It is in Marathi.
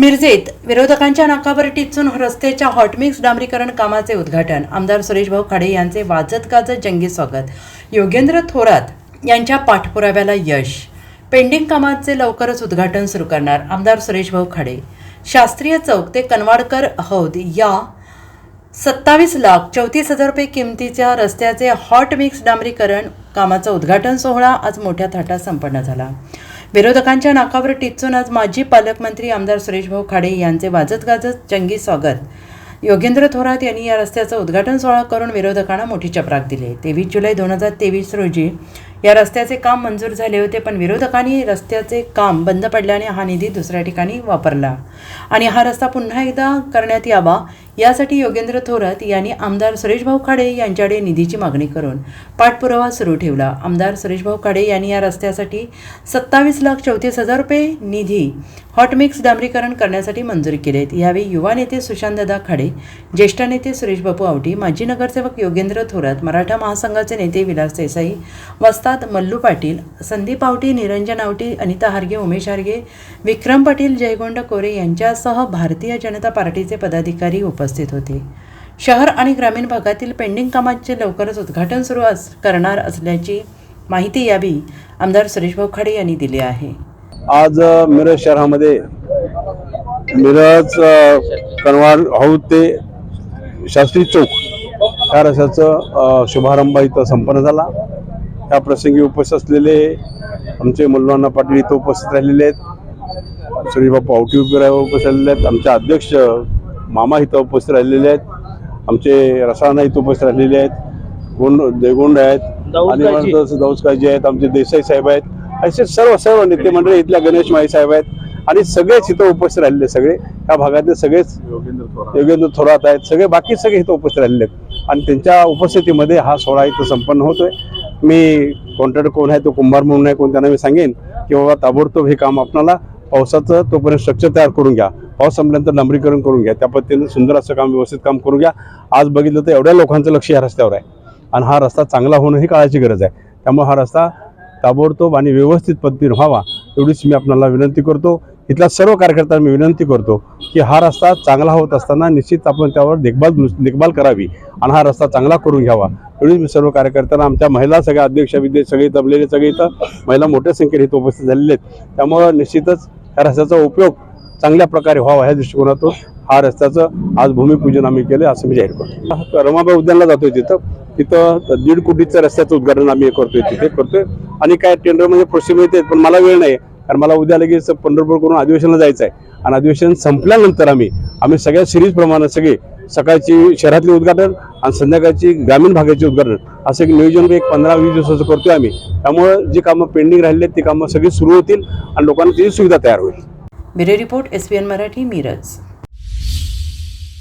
मिरजेत विरोधकांच्या नाकावर टिचून रस्त्याच्या हॉटमिक्स डांबरीकरण कामाचे उद्घाटन. आमदार सुरेशभाऊ खाडे यांचे वाजत गाजत जंगी स्वागत. योगेंद्र थोरात यांच्या पाठपुराव्याला यश. पेंडिंग कामाचे लवकरच उद्घाटन सुरू करणार आमदार सुरेश भाऊ खाडे. शास्त्रीय चौक ते कनवाडकर हौद या सत्तावीस लाख चौतीस हजार रुपये किमतीच्या रस्त्याचे हॉट मिक्स डांबरीकरण कामाचं उद्घाटन सोहळा आज मोठ्या थाटात संपन्न झाला. विरोधकांच्या नाकावर टिचून आज माजी पालकमंत्री आमदार सुरेशभाऊ खाडे यांचे वाजत गाजत जंगी स्वागत. योगेंद्र थोरात यांनी या रस्त्याचं उद्घाटन सोहळा करून विरोधकांना मोठी चपराक दिली. तेवीस जुलै दोन हजार तेवीस रोजी या रस्त्याचे काम मंजूर झाले होते पण विरोधकांनी रस्त्याचे काम बंद पडल्याने हा निधी दुसऱ्या ठिकाणी वापरला. आणि हा रस्ता पुन्हा एकदा करण्यात यावा यासाठी योगेंद्र थोरात यांनी आमदार सुरेशभाऊ खाडे यांच्याकडे निधीची मागणी करून पाठपुरावा सुरू ठेवला. आमदार सुरेशभाऊ खाडे यांनी या रस्त्यासाठी सत्तावीस लाख चौतीस हजार रुपये निधी हॉटमिक्स डांबरीकरण करण्यासाठी मंजूर केलेत. यावेळी युवा नेते सुशांतदादा खाडे ज्येष्ठ नेते सुरेश बापू आवटी माजी नगरसेवक योगेंद्र थोरात मराठा महासंघाचे नेते विलास देसाई वस्ताद मल्लू पाटील संदीप आवटी निरंजन आवटी अनिता हार्गे उमेश हार्गे विक्रम पाटील जयगोंड कोरे यांच्यासह भारतीय जनता पार्टीचे पदाधिकारी उपस्थित होते. शहर आणि ग्रामीण भागातील पेंडिंग कामांचे लवकरच उद्घाटन सुरू अस करणार असल्याची माहिती यावी आमदार सुरेशभाऊ खाडे यांनी दिली आहे. आज मिरज शहरामध्ये मिरज अ, कनवाड हौद ते शास्त्री चौक या रस्त्याचं शुभारंभ इथं संपन्न झाला. या प्रसंगी उपस्थित असलेले आमचे मल्लवाना पाटील इथं उपस्थित राहिलेले आहेत. श्रीबापू आवटी उभे उपस्थित राहिलेले आहेत. आमचे अध्यक्ष मामा इथं उपस्थित राहिलेले आहेत. आमचे रसाळा इथं उपस्थित राहिलेले आहेत. गोंड देगोंड आहेत. आणि नंतर दाऊसकाजी आहेत आमचे देसाई साहेब आहेत. असे सर्व सर्व नेते मंडळी इथल्या गणेश माई साहेब आहेत. आणि सगळेच इथं उपस्थित राहिलेले सगळे. या भागातले सगळेच योगेंद्र थोरात. आहेत. सगळे बाकी सगळे इथं उपस्थित राहिलेले आहेत. आणि त्यांच्या उपस्थितीमध्ये हा सोहळा इथं संपन्न होतोय. मी कॉन्ट्रॅक्टर कोण आहे तो कुंभार म्हणून आहे. कोण त्यांना मी सांगेन की बाबा ताबडतोब हे काम आपल्याला पावसाचं तोपर्यंत स्ट्रक्चर तयार करून घ्या. पाऊस संपल्यानंतर डांबरीकरण करून घ्या. त्या पद्धतीनं सुंदर असं काम व्यवस्थित काम करून घ्या. आज बघितलं तर एवढ्या लोकांचं लक्ष या रस्त्यावर आहे. आणि हा रस्ता चांगला होणं ही काळाची गरज आहे. त्यामुळे हा रस्ता ताबडतोब आणि व्यवस्थित पद्धतीने व्हावा एवढीच मी आपल्याला विनंती करतो. इथल्या सर्व कार्यकर्त्यांना मी विनंती करतो की हा रस्ता चांगला होत असताना निश्चित आपण त्यावर देखभाल देखभाल करावी आणि हा रस्ता चांगला करून घ्यावा. एवढीच मी सर्व कार्यकर्त्यांना आमच्या महिला सगळ्या अध्यक्ष विद्ये सगळे दबलेले सगळे इथं महिला मोठ्या संख्येने इथं उपस्थित झालेले आहेत. त्यामुळं निश्चितच ह्या रस्त्याचा उपयोग चांगल्या प्रकारे व्हावा ह्या दृष्टिकोनातून हा रस्त्याचं आज भूमिपूजन आम्ही केलं असं मी जाहीर करतो. रमाबाई उद्यानला जातोय तिथं. तिथं दीड कोटीचं रस्त्याचं उद्घाटन आम्ही हे करतोय तिथे करतोय. आणि काय टेंडरमध्ये प्रोसेस मिळते पण मला वेळ नाही कारण मला उद्या लगेच पंढरपूर करून अधिवेशनला जायचं आहे आणि अधिवेशन संपल्यानंतर आम्ही आम्ही सगळ्या सिरीज प्रमाणे सगळे सकाळची शहरातले उद्घाटन आणि संध्याकाळची ग्रामीण भागाचे उद्घाटन. असं एक नियोजन एक पंधरा वीस दिवसाचं करतोय आम्ही. त्यामुळं जी कामं पेंडिंग राहिली आहेत ती कामं सगळी सुरू होतील आणि लोकांना त्याची सुविधा तयार होईल. Bureau report S P N Marathi Miraj.